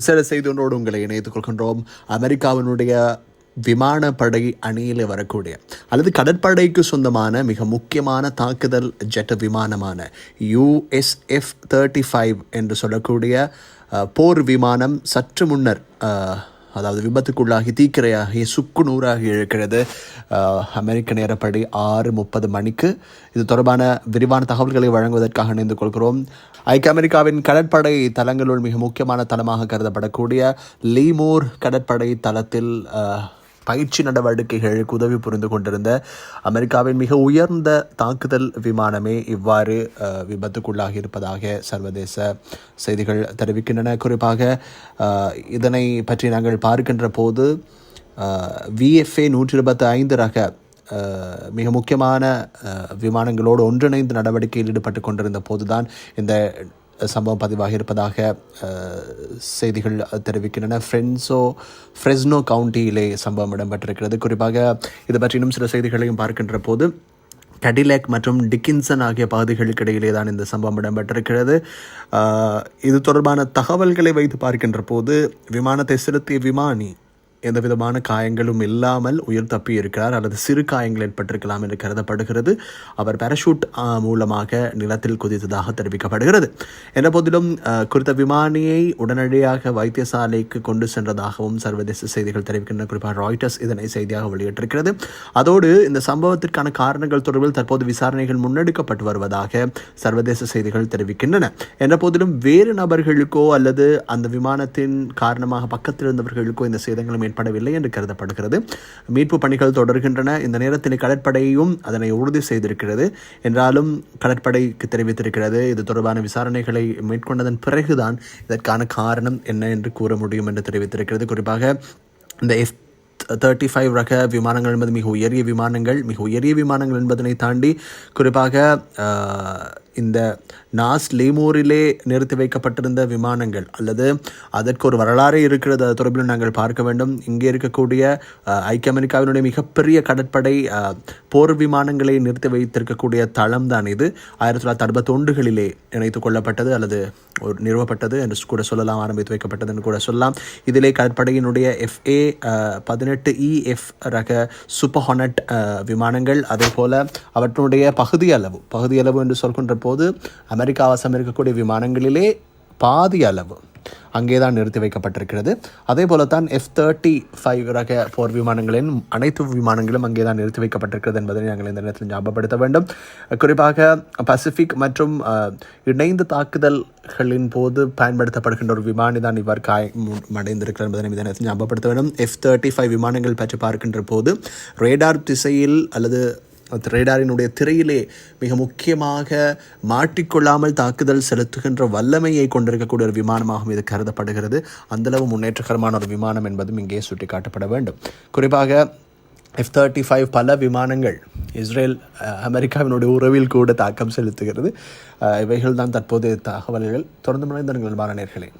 சில செய்தியோடு உங்களை இணைத்துக் கொள்கின்றோம் அமெரிக்காவினுடைய விமானப்படை அணியில் வரக்கூடிய அல்லது கடற்படைக்கு சொந்தமான மிக முக்கியமான தாக்குதல் jet விமானமான U S F thirty five என்று சொல்லக்கூடிய போர் விமானம் சற்று முன்னர் அதாவது விபத்துக்குள்ளாகி தீக்கிரையாகி சுக்கு நூறாகி இருக்கிறது அமெரிக்க நேரப்படி ஆறு முப்பது மணிக்கு இது தொடர்பான விரிவான தகவல்களை வழங்குவதற்காக இணைந்து கொள்கிறோம். ஐக்கிய அமெரிக்காவின் கடற்படை தளங்களுள் மிக முக்கியமான தளமாக கருதப்படக்கூடிய லீமோர் கடற்படை தளத்தில் பயிற்சி நடவடிக்கைகளுக்கு உதவி புரிந்து கொண்டிருந்த அமெரிக்காவின் மிக உயர்ந்த தாக்குதல் விமானமே இவ்வாறு விபத்துக்குள்ளாகி இருப்பதாக சர்வதேச செய்திகள் தெரிவிக்கின்றன. குறிப்பாக இதனை பற்றி நாங்கள் பார்க்கின்ற போது விஎஃப்ஏ நூற்றி இருபத்தி ஐந்து ரக மிக முக்கியமான விமானங்களோடு ஒன்றிணைந்து நடவடிக்கையில் ஈடுபட்டு கொண்டிருந்த போதுதான் இந்த சம்பவம் பதிவாகி இருப்பதாக செய்திகள் தெரிவிக்கின்றன ஃப்ரெண்ட்ஸோ ஃப்ரெஸ்னோ கவுண்டியிலே சம்பவம் இடம்பெற்றிருக்கிறது குறிப்பாக இது பற்றி இன்னும் சில செய்திகளையும் பார்க்கின்ற போது கடிலேக் மற்றும் டிக்கின்சன் ஆகிய பகுதிகளுக்கு இடையிலே தான் இந்த சம்பவம் இடம்பெற்றிருக்கிறது இது தொடர்பான தகவல்களை வைத்து பார்க்கின்ற போது விமானத்தை செலுத்திய விமானி எந்த விதமான காயங்களும் இல்லாமல் உயிர் தப்பி இருக்கிறார் அல்லது சிறு காயங்கள் ஏற்பட்டிருக்கலாம் என்று கருதப்படுகிறது. அவர் பேரஷூட் மூலமாக நிலத்தில் குதித்ததாக தெரிவிக்கப்படுகிறது. என்ற போதிலும் குறித்த விமானியை உடனடியாக வைத்தியசாலைக்கு கொண்டு சென்றதாகவும் சர்வதேச செய்திகள் தெரிவிக்கின்றன. குறிப்பாக ராய்டர்ஸ் இதனை செய்தியாக வெளியிட்டிருக்கிறது. அதோடு இந்த சம்பவத்திற்கான காரணங்கள் தொடர்பில் தற்போது விசாரணைகள் முன்னெடுக்கப்பட்டு வருவதாக சர்வதேச செய்திகள் தெரிவிக்கின்றன. என்ற போதிலும் வேறு நபர்களுக்கோ அல்லது அந்த விமானத்தின் காரணமாக பக்கத்தில் இருந்தவர்களுக்கோ இந்த சேதங்களும் ஏற்படவில்லை என்று கருதப்படுகிறது. மீட்பு பணிகள் தொடர்கின்றன. இந்த நேரத்தில் கடற்படையும் அதனை உறுதி செய்திருக்கிறது. என்றாலும் கடற்படைக்கு தெரிவித்திருக்கிறது. இது தொடர்பான விசாரணைகளை மேற்கொண்டதன் பிறகுதான் இதற்கான காரணம் என்ன என்று கூற முடியும் என்று தெரிவித்திருக்கிறது. குறிப்பாக இந்த எஃப் தேர்ட்டி ஃபைவ் ரக விமானங்கள் என்பது மிக உயரிய விமானங்கள் மிக உயரிய விமானங்கள் என்பதனை தாண்டி குறிப்பாக இந்த நாஸ் லீமூரிலே நிறுத்தி வைக்கப்பட்டிருந்த விமானங்கள் அல்லது அதற்கு ஒரு வரலாறு இருக்கிறது. அது தொடர்பில் நாங்கள் பார்க்க வேண்டும். இங்கே இருக்கக்கூடிய ஐக்கிய அமெரிக்காவினுடைய மிகப்பெரிய கடற்படை போர் விமானங்களை நிறுத்தி வைத்திருக்கக்கூடிய தளம் தான் இது. ஆயிரத்தி தொள்ளாயிரத்தி அறுபத்தொண்டுகளிலே இணைத்து கொள்ளப்பட்டது அல்லது நிறுவப்பட்டது என்று கூட சொல்லலாம் ஆரம்பித்து வைக்கப்பட்டது என்று கூட சொல்லலாம். இதிலே கடற்படையினுடைய எஃப்ஏ பதினெட்டு e, இஎஃப் ரக சூப்பர் ஹானட் விமானங்கள் அதே போல் அவற்றினுடைய பகுதி அளவு பகுதி அளவு என்று சொல்கின்ற போது அமெரிக்கா வசம் இருக்கக்கூடிய விமானங்களிலே பாதி அளவு அங்கே தான் நிறுத்தி வைக்கப்பட்டிருக்கிறது. அதே போல தான் எஃப் தேர்ட்டி ஃபைவ் ரக போர் விமானங்களின் அனைத்து விமானங்களும் அங்கே தான் நிறுத்தி வைக்கப்பட்டிருக்கிறது என்பதை நாங்கள் இந்த நேரத்தில் ஞாபகப்படுத்த வேண்டும். குறிப்பாக பசிபிக் மற்றும் இணைந்து தாக்குதல்களின் போது பயன்படுத்தப்படுகின்ற ஒரு விமானி தான் இவ்வாறு காயம் அடைந்திருக்கிறார் என்பதை இந்த நேரத்தில் ஞாபகப்படுத்த வேண்டும். எஃப் தேர்ட்டி ஃபைவ் விமானங்கள் பற்றி பார்க்கின்ற போது ரேடார் திசையில் அல்லது ரேடாரினுடைய திரையிலே மிக முக்கியமாக மாட்டிக்கொள்ளாமல் தாக்குதல் செலுத்துகின்ற வல்லமையை கொண்டிருக்கக்கூடிய ஒரு விமானமாகவும் இது கருதப்படுகிறது. அந்தளவு முன்னேற்றகரமான ஒரு விமானம் என்பதும் இங்கே சுட்டிக்காட்டப்பட வேண்டும். குறிப்பாக எஃப் தேர்ட்டி ஃபைவ் பல விமானங்கள் இஸ்ரேல் அமெரிக்காவினுடைய உறவில் கூட தாக்கம் செலுத்துகிறது. இவைகள் தான் தற்போதைய தகவல்கள். தொடர்ந்து மனிதர்கள் நேர்களே.